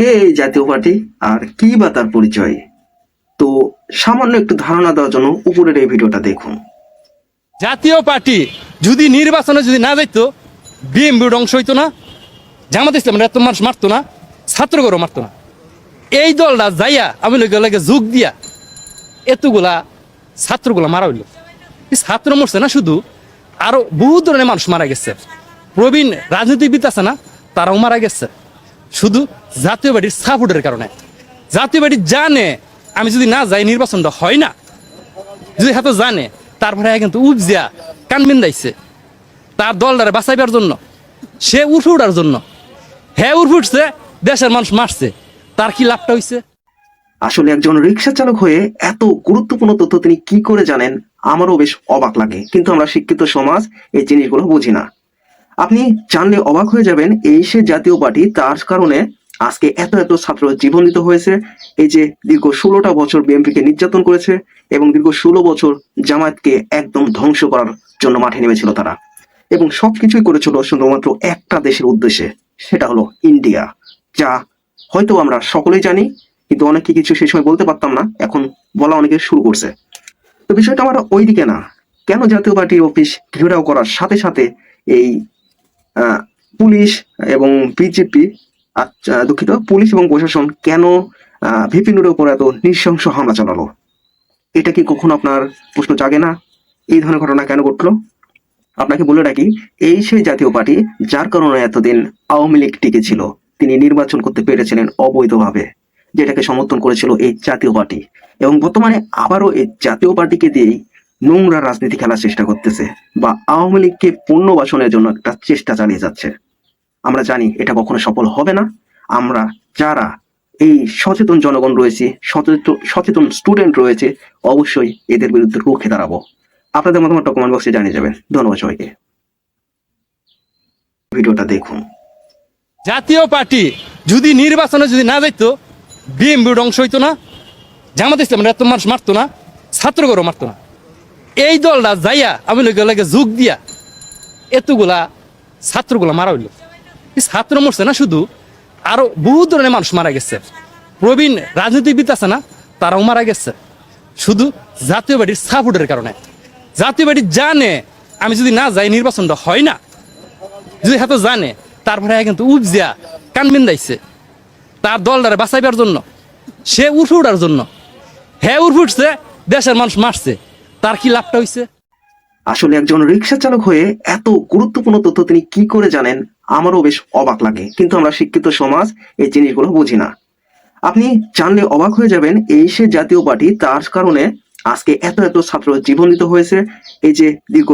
কে এই জাতীয় পার্টি? আর কি বা তার পরিচয়? তো সামান্য একটু ধারণা দেওয়ার জন্য উপরের এই ভিডিওটা দেখুন। জাতীয় পার্টি যদি নির্বাচনে যদি না যাইতো বিএমবির অংশ হইতো না, জামাত ইসলামের এত মানুষ মারতো না ছাত্রগরও মারতো না। এই দলটা যাইয়া আমি লাগে যোগ দিয়া এতগুলা ছাত্রগুলা মারা হইল। ছাত্র মরছে না শুধু, আরও বহু ধরনের মানুষ মারা গেছে। প্রবীণ রাজনীতিবিদ আছে না, তারাও মারা গেছে। শুধু জাতীয় পার্টির সাপোর্টের কারণে। জাতীয় পার্টি জানে, আমি যদি না যাই, নির্বাচনটা হয় না। যদি হাতে জানে তারপরে কিন্তু উপজিয়া কানবিন দাইছে। তার দলটারে বাঁচাইবার জন্য, সে উঠে উঠার জন্য। হ্যাঁ উঠে উঠছে, দেশের মানুষ মারছে। তার কি লাভটা হইছে? আসলে একজন রিক্সা চালক হয়ে এত গুরুত্বপূর্ণ তথ্য তিনি কি করে জানেন, আমারও বেশ অবাক লাগে। কিন্তু আমরা শিক্ষিত সমাজ এই জিনিসগুলো বুঝি না। আপনি জানলে অবাক হয়ে যাবেন, এই সে জাতীয় পার্টি তার কারণে আজকে এত এত ছাত্র জীবন দিতে হয়েছে। এই যে দীর্ঘ ষোলোটা বছর বিএনপিকে নির্যাতন করেছে এবং দীর্ঘ ষোলো বছর জামায়াতকে একদম ধ্বংস করার জন্য মাঠে নেমেছিল তারা। এবং সবকিছুই করেছিল শুধুমাত্র একটা দেশের উদ্দেশ্যে, সেটা হলো ইন্ডিয়া, যা হয়তো আমরা সকলেই জানি, কিন্তু অনেকে কিছু সেই সময় বলতে পারতাম না, এখন বলা অনেকে শুরু করছে। তো বিষয়টা আমার ওইদিকে না। কেন জাতীয় পার্টির অফিস ঘেরাও করার সাথে সাথে এই পুলিশ এবং বিজেপি আচ্ছা দুঃখিত, পুলিশ এবং প্রশাসন কেন ভিপি নুরের উপর এত নৃশংস হামলা চালালো? এটা কি কখনো আপনার প্রশ্ন জাগে না? এই ধরনের ঘটনা কেন ঘটলো? আপনাকে বলে রাখি, এই সেই জাতীয় পার্টি যার কারণে এতদিন আওয়ামী লীগ টিকে ছিল। তিনি নির্বাচন করতে পেরেছিলেন অবৈধভাবে, যেটাকে সমর্থন করেছিল এই জাতীয় পার্টি। এবং বর্তমানে আবারও এই জাতীয় পার্টিকে দিয়েই নোংরা রাজনীতি খেলার চেষ্টা করতেছে বা আওয়ামী লীগকে পুনর্বাসনের জন্য একটা চেষ্টা চালিয়ে যাচ্ছে। আমরা জানি এটা কখনো সফল হবে না। আমরা যারা এই সচেতন জনগণ রয়েছে সচেতন স্টুডেন্ট রয়েছে, অবশ্যই এদের বিরুদ্ধে রুখে দাঁড়াবো। আপনাদের মতামতটা কমেন্ট বক্সে জানিয়ে যাবেন। ধন্যবাদ সবাইকে। ভিডিওটা দেখুন। জাতীয় পার্টি যদি নির্বাচনে যদি না যাইতো বিএমবির অংশ হইতো না, জামাত ইসলামের এত মানুষ মারতো না ছাত্রগরও মারতো না। এই দলটা যাইয়া আমি লোক লাগে যোগ দিয়া এতগুলা ছাত্রগুলা মারা হইল। ছাত্র মরছে না শুধু, আরও বহু ধরনের মানুষ মারা গেছে। প্রবীণ রাজনীতিবিদ আছে না, তারাও মারা গেছে। শুধু জাতীয় পার্টির সাপোর্টের কারণে। জাতীয় জানে, আমি যদি না যাই, নির্বাচনটা হয় না। যদি হাতে জানে, তারপরে কিন্তু উপজিয়া কানবিন দাইছে। তার দলটারে বাঁচাইবার জন্য, সে উঠে উঠার জন্য। হ্যাঁ উঠে উঠছে, দেশের মানুষ মারছে। তার কি লাভটা হইছে? আসলে একজন রিক্সা চালক হয়ে এত গুরুত্বপূর্ণ তথ্য তিনি কি করে জানেন, আমারও বেশ অবাক লাগে। কিন্তু আমরা শিক্ষিত সমাজ, এই জিনিসগুলো বুঝি না। আপনি জানলে অবাক হয়ে যাবেন, এই সে জাতীয় পার্টি, তার কারণে আজকে এত এত ছাত্র জীবন দিতে হয়েছে, এই যে দীর্ঘ